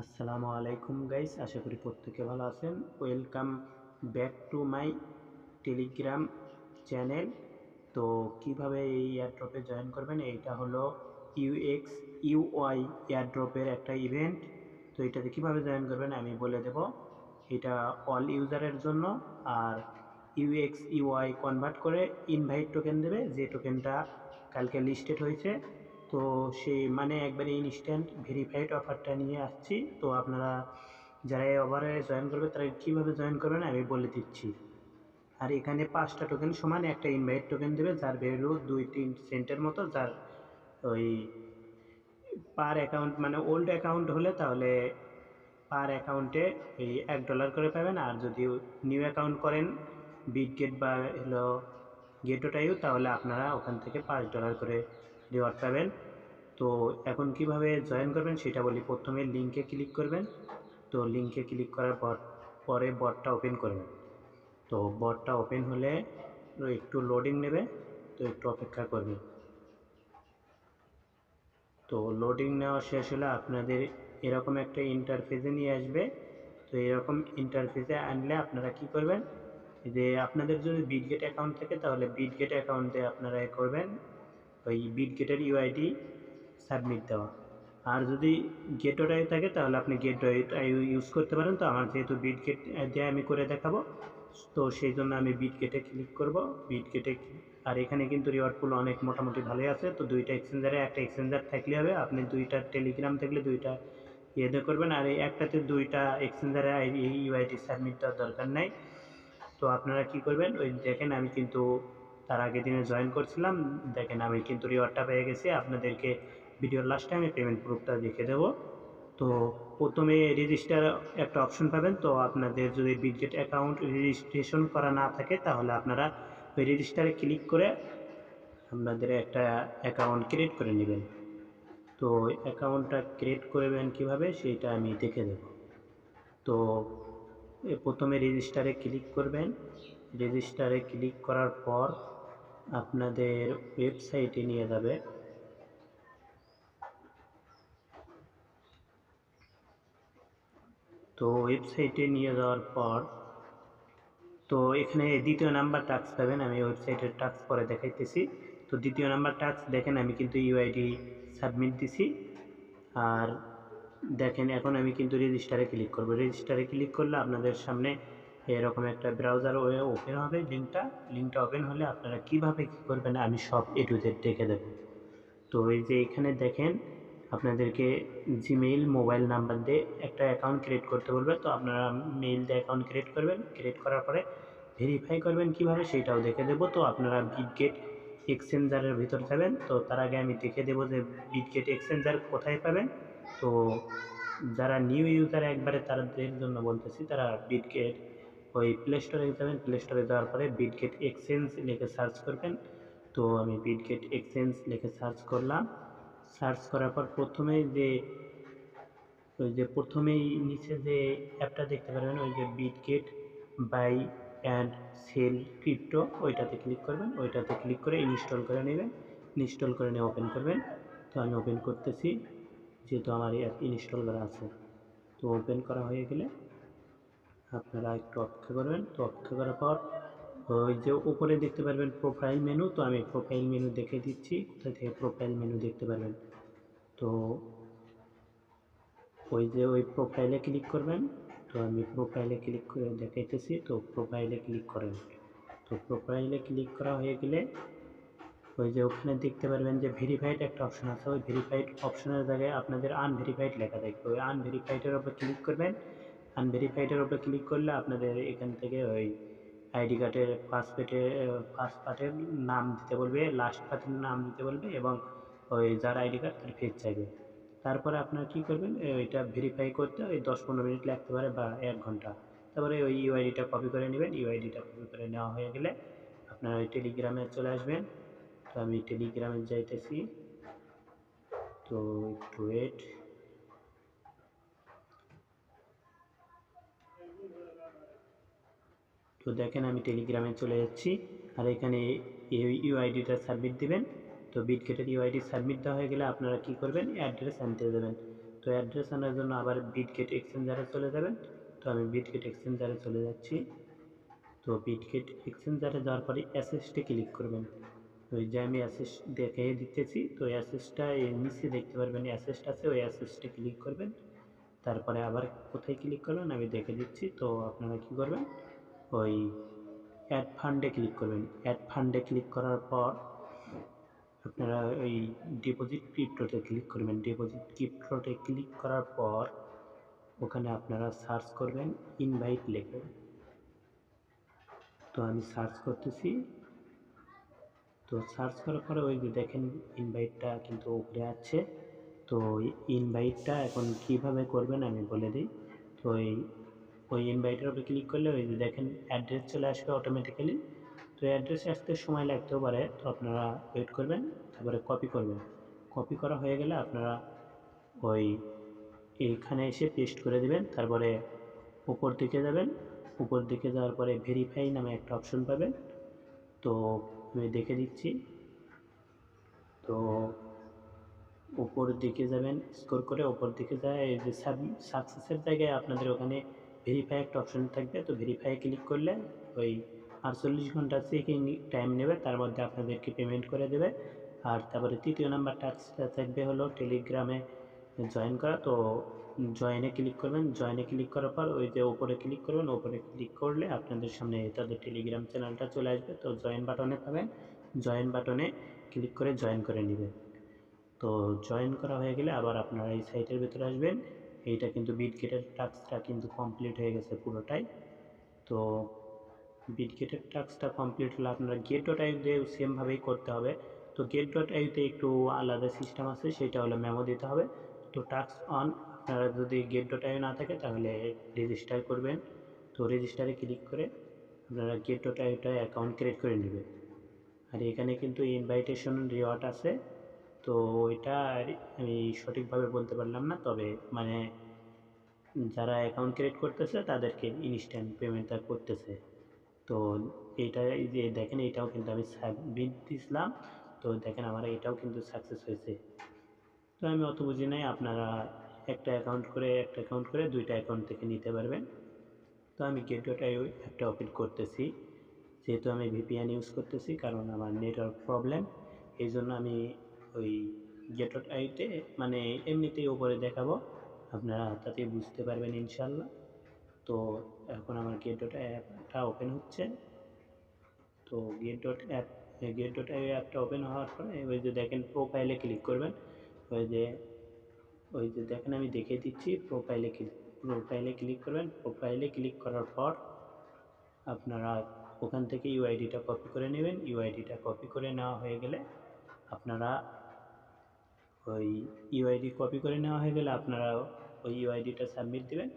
আসসালামু আলাইকুম গাইস, আশা করি প্রত্যেকে ভালো আছেন। Welcome back to my Telegram channel তো কীভাবে এই এয়ারড্রপে জয়েন করবেন? এইটা হলো ইউএক্স ইউওয়াই এয়ারড্রপের একটা ইভেন্ট তো এটাতে কীভাবে জয়েন করবেন আমি বলে দেব। এটা অল ইউজারের জন্য। আর ইউএক্স ইউআই কনভার্ট করে ইনভাইট টোকেন দেবে। যে টোকেনটা কালকে লিস্টেড হয়েছে। তো সেই মানে একবারে ইনস্ট্যান্ট ভেরিফাইড অফারটা নিয়ে আসছি। তো আপনারা যারা এই অফারে জয়েন করবে, তারা কীভাবে জয়েন করবেন আমি বলে দিচ্ছি। আর এখানে পাঁচটা টোকেন সমান, একটা ইনভাইট টোকেন দেবে, যার ভ্যালু দুই তিন সেন্টের মতো, যার ওই পার অ্যাকাউন্ট মানে ওল্ড অ্যাকাউন্ট হলে তাহলে পার অ্যাকাউন্টে এই এক ডলার করে পাবেন। আর যদি নিউ অ্যাকাউন্ট করেন বিট গেট বা হলো গেটোটাইও তাহলে আপনারা ওখান থেকে পাঁচ ডলার করে রিওয়ার্ড পাবেন। তো এখন কীভাবে জয়েন করবেন সেটা বলি। প্রথমে লিঙ্কে ক্লিক করবেন। তো লিঙ্কে ক্লিক করার পর, পরে বটটা ওপেন করবেন তো বটটা ওপেন হলে একটু লোডিং নেবে। তো একটু অপেক্ষা করবেন। তো লোডিং নেওয়া শেষ হলে আপনাদের এরকম একটা ইন্টারফেসে নিয়ে আসবে। তো এরকম ইন্টারফেসে আনলে আপনারা কি করবেন? যে আপনাদের যদি বিটগেট অ্যাকাউন্ট থাকে তাহলে বিটগেট অ্যাকাউন্টে আপনারা এ করবেন। ওই বিটগেটের ইউআইডি সাবমিট দেওয়া। আর যদি গেটওয়াই থাকে, তাহলে আপনি গেটওয়েটা ইউজ করতে পারেন। তো আমার যেহেতু বিটগেট দিয়ে আমি করে দেখাবো, তো সেই জন্য আমি বিটগেটে ক্লিক করব। বিটগেটে আর এখানে কিন্তু রিওয়ার্ড পুল অনেক মোটামুটি ভালোই আছে। তো দুইটা এক্সচেঞ্জারে একটা এক্সচেঞ্জার থাকলে হবে। আপনি দুইটা টেলিগ্রাম থাকলে দুইটা ইয়েতে করবেন। আর এই একটাতে দুইটা এক্সচেঞ্জারে ইউআইডি সাবমিট দেওয়ার দরকার নাই। তো আপনারা কি করবেন? ওই দেখেন আমি কিন্তু তার আগের দিনে জয়েন করছিলাম। দেখেন আমি কিন্তু রিওয়ার্ডটা পেয়ে গেছি। আপনাদেরকে ভিডিওর লাস্টে আমি পেমেন্ট প্রুফটা দেখে দেব। তো প্রথমে রেজিস্টার একটা অপশন পাবেন। তো আপনাদের যদি বিটগেট অ্যাকাউন্ট রেজিস্ট্রেশন করা না থাকে, তাহলে আপনারা ওই রেজিস্টারে ক্লিক করে আপনাদের একটা অ্যাকাউন্ট ক্রিয়েট করে নেবেন। তো অ্যাকাউন্টটা ক্রিয়েট করবেন কীভাবে সেটা আমি দেখে দেব। তো প্রথমে রেজিস্টারে ক্লিক করবেন। রেজিস্টারে ক্লিক করার পর আপনাদের ওয়েবসাইটে নিয়ে যাবে। তো ওয়েবসাইটে নিয়ে যাওয়ার পর, তো এখানে দ্বিতীয় নাম্বার টাস্ক পাবেন, আমি ওয়েবসাইটের টাস্ক পরে দেখাইতেছি। তো দ্বিতীয় নাম্বার টাস্ক দেখেন, আমি কিন্তু ইউআইডি সাবমিট দিছি। আর দেখেন, এখন আমি কিন্তু রেজিস্টারে ক্লিক করব। রেজিস্টারে ক্লিক করলে আপনাদের সামনে এরকম একটা ব্রাউজার ওপেন হবে লিঙ্কটা। লিঙ্কটা ওপেন হলে আপনারা কীভাবে কী করবেন আমি সব এ টু দেখে দেব। তো এই যে এখানে দেখেন, আপনাদেরকে জিমেইল মোবাইল নাম্বার দিয়ে একটা অ্যাকাউন্ট ক্রিয়েট করতে বলবে। তো আপনারা মেইল দিয়ে অ্যাকাউন্ট ক্রিয়েট করবেন। ক্রিয়েট করার পরে ভেরিফাই করবেন কীভাবে সেটাও দেখে দেবো। তো আপনারা বিটগেট এক্সচেঞ্জারের ভিতর যাবেন। তো তার আগে আমি দেখে দেবো যে বিটগেট এক্সচেঞ্জার কোথায় পাবেন। তো যারা নিউ ইউজার একবারে তাদের জন্য বলতেছি, তারা বিটগেট ওই প্লে স্টোরে যাবেন প্লে স্টোরে যাওয়ার পরে বিটগেট এক্সচেঞ্জ লিখে সার্চ করবেন। তো আমি বিটগেট এক্সচেঞ্জ লিখে সার্চ করলাম। সার্চ করার পর প্রথমে যে, ওই যে প্রথমেই নিচে যে অ্যাপটা দেখতে পারবেন, ওই যে Bitget buy and sell crypto ওইটাতে ক্লিক করবেন। ওইটাতে ক্লিক করে ইনস্টল করে নেবেন। ইনস্টল করে নিয়ে ওপেন করবেন। তো আমি ওপেন করতেছি, যেহেতু আমার এই অ্যাপ ইনস্টল করা আছে। তো ওপেন করা হয়ে গেলে আপনারা একটু অপেক্ষা করবেন। তো অপেক্ষা করার পর, ওই যে উপরে দেখতে পারবেন প্রোফাইল মেনু তো আমি প্রোফাইল মেনু দেখে দিচ্ছি। কোথা থেকে প্রোফাইল মেনু দেখতে পারবেন? তো ওই যে ওই প্রোফাইলে ক্লিক করবেন। তো আমি প্রোফাইলে ক্লিক করে দেখাইতেছি, তো প্রোফাইলে ক্লিক করেন। তো প্রোফাইলে ক্লিক করা হয়ে গেলে, ওই যে ওখানে দেখতে পারবেন যে ভেরিফাইড একটা অপশন আছে। ওই ভেরিফাইড অপশনের জায়গায় আপনাদের আনভেরিফাইড লেখা থাকবে। ওই আনভেরিফাইডের ওপর ক্লিক করবেন। আনভেরিফাইডের ওপর ক্লিক করলে আপনাদের এখান থেকে ওই আইডি কার্ডের ফার্স্ট পেটে ফার্স্ট পার্টের নাম দিতে বলবে লাস্ট পার্টের নাম দিতে বলবে এবং ওই যার আইডি কার্ড তার ফেস চাইবে। তারপরে আপনারা কী করবেন ওইটা ভেরিফাই করতে ওই দশ পনেরো মিনিট লাগতে পারে বা এক ঘণ্টা। তারপরে ওই ইউআইডিটা কপি করে নেবেন ইউআইডিটা কপি করে নেওয়া হয়ে গেলে আপনারা ওই টেলিগ্রামে চলে আসবেন। তো আমি টেলিগ্রামে যাইতেছি। তো একটু ওয়েট তো দেখেন আমি টেলিগ্রামে চলে যাচ্ছি। আর এখানে ইউআইডিটা সাবমিট দিবেন। তো বিটগেটের ইউআইডি সাবমিট দেওয়া হয়ে গেলে আপনারা কি করবেন? অ্যাড্রেস আনতে দেবেন। তো অ্যাড্রেস আনার জন্য আবার বিটগেট এক্সচেঞ্জারে চলে যাবেন। তো আমি বিটগেট এক্সচেঞ্জারে চলে যাচ্ছি। তো বিটগেট এক্সচেঞ্জারে যাওয়ার পরে অ্যাসেসটে ক্লিক করবেন। ওই যে আমি অ্যাসেস দেখে দিতেছি। তো অ্যাসেসটা এর নিচে দেখতে পারবেন অ্যাসেসটা আছে, ওই অ্যাসেসটে ক্লিক করবেন। তারপরে আবার কোথায় ক্লিক করবেন আমি দেখে দিচ্ছি। তো আপনারা কী করবেন? ওই অ্যাড ফান্ডে ক্লিক করবেন। অ্যাড ফান্ডে ক্লিক করার পর আপনারা ওই ডিপোজিট ক্রিপ্টোতে ক্লিক করবেন। ডিপোজিট ক্রিপ্টোতে ক্লিক করার পর ওখানে আপনারা সার্চ করবেন ইনভাইট লেখে তো আমি সার্চ করতেছি। তো সার্চ করার পরে ওই যে দেখেন ইনভাইটটা কিন্তু উপরে আছে। তো ইনভাইটটা এখন কীভাবে করবেন আমি বলে দিই। তো ওই ওই ইনভাইটের উপরে ক্লিক করলে ওই যে দেখেন অ্যাড্রেস চলে আসবে অটোমেটিক্যালি তো অ্যাড্রেসে আসতে সময় লাগতেও পারে। তো আপনারা ওয়েট করবেন, তারপরে কপি করবেন। কপি করা হয়ে গেলে আপনারা ওই এইখানে এসে পেস্ট করে দিবেন। তারপরে উপর দিকে যাবেন। উপর দিকে যাওয়ার পরে ভেরিফাই নামে একটা অপশন পাবেন। তো আমি দেখে দিচ্ছি। তো উপর দিকে যাবেন স্কোর করে উপর দিকে যায়। এই যে সাকসেসের জায়গায় আপনাদের ওখানে ভেরিফাই একটা অপশন থাকবে। তো ভেরিফাই ক্লিক করলে ওই আটচল্লিশ ঘণ্টা চেকিং টাইম নেবে, তার মধ্যে আপনাদেরকে পেমেন্ট করে দেবে। আর তারপরে তৃতীয় নাম্বার টাস্কটা থাকবে হলো টেলিগ্রামে জয়েন করা। তো জয়েনে ক্লিক করবেন। জয়েনে ক্লিক করার পর ওই যে ওপরে ক্লিক করবেন ওপরে ক্লিক করলে আপনাদের সামনে তাদের টেলিগ্রাম চ্যানেলটা চলে আসবে। তো জয়েন বাটনে পাবেন। জয়েন বাটনে ক্লিক করে জয়েন করে নেবেন। তো জয়েন করা হয়ে গেলে আবার আপনারা এই সাইটের ভিতরে আসবেন। এইটা কিন্তু বিটগেটের টাস্কটা কিন্তু কমপ্লিট হয়ে গেছে পুরোটাই। তো বিটগেটের টাস্কটা কমপ্লিট হলে আপনারা গেট ডট আইতে সেমভাবেই করতে হবে। তো গেট ডট আইতে একটু আলাদা সিস্টেম আছে, সেটা হলো মেমো দিতে হবে। তো টাস্ক অন আপনারা যদি গেট ডট আই না থাকে তাহলে রেজিস্টার করবেন। তো রেজিস্টারে ক্লিক করে আপনারা গেট ডট আইটা অ্যাকাউন্ট ক্রিয়েট করে নেবেন। আর এখানে কিন্তু ইনভাইটেশন রিওয়ার্ড আছে। তো এটা আমি সঠিকভাবে বলতে পারলাম না। তবে মানে যারা অ্যাকাউন্ট ক্রিয়েট করতেছে, তাদেরকে ইনস্ট্যান্ট পেমেন্টটা করতেছে। তো এইটা এই যে দেখেন, এটাও কিন্তু আমি সাবমিট দিয়েছিলাম তো দেখেন, আমার এটাও কিন্তু সাকসেস হয়েছে। তো আমি অত বুঝি নাই, আপনারা একটা অ্যাকাউন্ট করে, একটা অ্যাকাউন্ট করে দুইটা অ্যাকাউন্ট থেকে নিতে পারবেন। তো আমি গেটওয়েটা একটা ওপেন করতেছি। যেহেতু আমি ভিপিএন ইউজ করতেছি, কারণ আমার নেটওয়ার্ক প্রবলেম এই জন্য আমি ওই গেটওয়েট আইতে মানে এমনিতেই ওপরে দেখাবো। আপনারা তাতে বুঝতে পারবেন ইনশাল্লাহ তো এখন আমার গেট ডট অ্যাপটা ওপেন হচ্ছে। তো gate dot app gate dot অ্যাপটা ওপেন হওয়ার পরে ওই যে দেখেন প্রোফাইলে ক্লিক করবেন। ওই যে ওই যে দেখেন আমি দেখিয়ে দিচ্ছি প্রোফাইলে ক্লিক প্রোফাইলে ক্লিক করবেন। প্রোফাইলে ক্লিক করার পর আপনারা ওখান থেকে ইউআইডিটা কপি করে নেবেন। ইউআইডিটা কপি করে নেওয়া হয়ে গেলে আপনারা ওই ইউআইডি কপি করে নেওয়া হয়ে গেলে আপনারা ওই ইউআইডিটা সাবমিট দেবেন।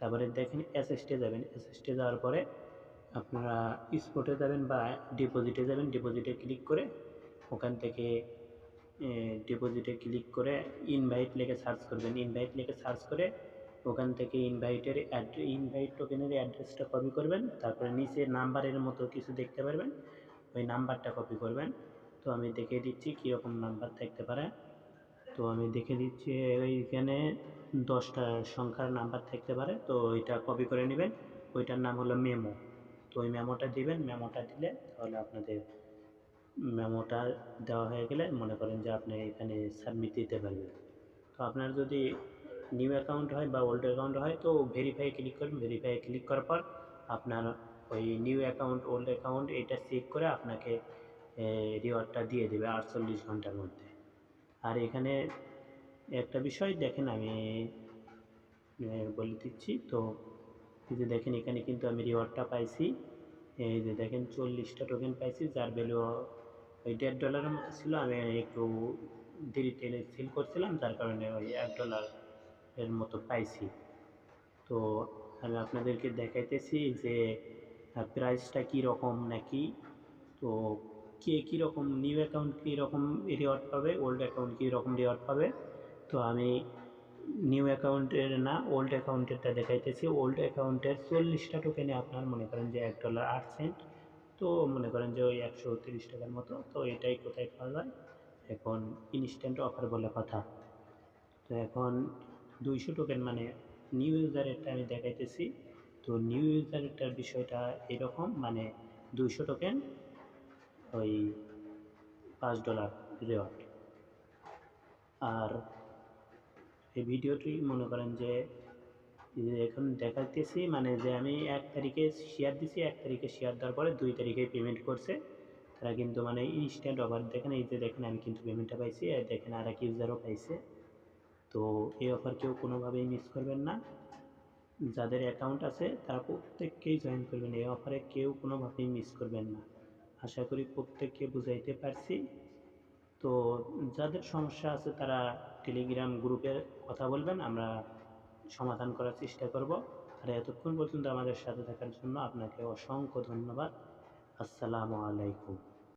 তারপরে দেখেন এসএসটে যাবেন। এসএসটে যাওয়ার পরে আপনারা স্পটে যাবেন বা ডিপোজিটে যাবেন। ডিপোজিটে ক্লিক করে ওখান থেকে ডিপোজিটে ক্লিক করে ইনভাইট লেখে সার্চ করবেন। ইনভাইট লেখে সার্চ করে ওখান থেকে ইনভাইটের ইনভাইট টোকেনের অ্যাড্রেসটা কপি করবেন। তারপরে নিচে নাম্বারের মতো কিছু দেখতে পারবেন। ওই নাম্বারটা কপি করবেন। তো আমি দেখিয়ে দিচ্ছি কীরকম নাম্বার থাকতে পারে। তো আমি দেখে দিচ্ছি এইখানে দশটা সংখ্যার নাম্বার থাকতে পারে। তো ওইটা কপি করে নেবেন। ওইটার নাম হলো মেমো তো ওই মেমোটা দিবেন। মেমোটা দিলে তাহলে আপনাদের মেমোটা দেওয়া হয়ে গেলে মনে করেন যে আপনি এখানে সাবমিট দিতে পারবেন। তো আপনার যদি নিউ অ্যাকাউন্ট হয় বা ওল্ড অ্যাকাউন্ট হয়, তো ভেরিফাই ক্লিক করবেন। ভেরিফাই ক্লিক করার পর আপনার ওই নিউ অ্যাকাউন্ট ওল্ড অ্যাকাউন্ট এটা চেক করে আপনাকে রিওয়ার্ডটা দিয়ে দেবে আটচল্লিশ ঘণ্টার মধ্যে। আর এখানে একটা বিষয় দেখেন আমি বলে দিচ্ছি। তো এই যে দেখেন এখানে কিন্তু আমি রিওয়ার্ডটা পাইছি। এই যে দেখেন চল্লিশটা টোকেন পাইছি, যার ভ্যালু ওই দেড় ডলারের মতো ছিল। আমি একটু দেরিতে সেল করছিলাম, যার কারণে ওই এক ডলার এর মতো পাইছি। তো আমি আপনাদেরকে দেখাইতেছি যে প্রাইসটা কীরকম নাকি? তো কে কীরকম নিউ অ্যাকাউন্ট কীরকম রিওয়ার্ড পাবে ওল্ড অ্যাকাউন্ট কীরকম রিওয়ার্ড পাবে? তো আমি নিউ অ্যাকাউন্টের না ওল্ড অ্যাকাউন্টেরটা দেখাইতেছি। ওল্ড অ্যাকাউন্টের চল্লিশটা টোকেনে আপনার মনে করেন যে এক ডলার আট সেন্ট তো মনে করেন যে ওই একশো তিরিশ টাকার মতো, তো এটাই কোথায় পাওয়া যায়? এখন ইনস্ট্যান্ট অফার বলে কথা। তো এখন দুইশো টোকেন মানে নিউ ইউজারেরটা আমি দেখাইতেছি। তো নিউ ইউজারেরটার বিষয়টা এরকম মানে দুইশো টোকেন ওই পাঁচ ডলার রেওয়ার্ড আর এই ভিডিওটি মনে করেন যে এখন দেখাইতেছি মানে যে আমি এক তারিখে শেয়ার দিছি, এক তারিখে শেয়ার দেওয়ার পরে দুই তারিখে পেমেন্ট করছে। তারা কিন্তু মানে ইনস্ট্যান্ট অফার দেখেন, এই যে দেখেন আমি কিন্তু পেমেন্টটা পাইছি, আর দেখেন আর এক ইউজারও পাইছে। তো এই অফার কেউ কোনোভাবেই মিস করবেন না। যাদের অ্যাকাউন্ট আছে, তারা প্রত্যেককেই জয়েন করবেন। এই অফারে কেউ কোনোভাবেই মিস করবেন না। আশা করি প্রত্যেককে বুঝাইতে পারছি। তো যাদের সমস্যা আছে তারা টেলিগ্রাম গ্রুপে কথা বলবেন, আমরা সমাধান করার চেষ্টা করব। আর এতক্ষণ পর্যন্ত আমাদের সাথে থাকার জন্য আপনাকে অসংখ্য ধন্যবাদ। আসসালামু আলাইকুম।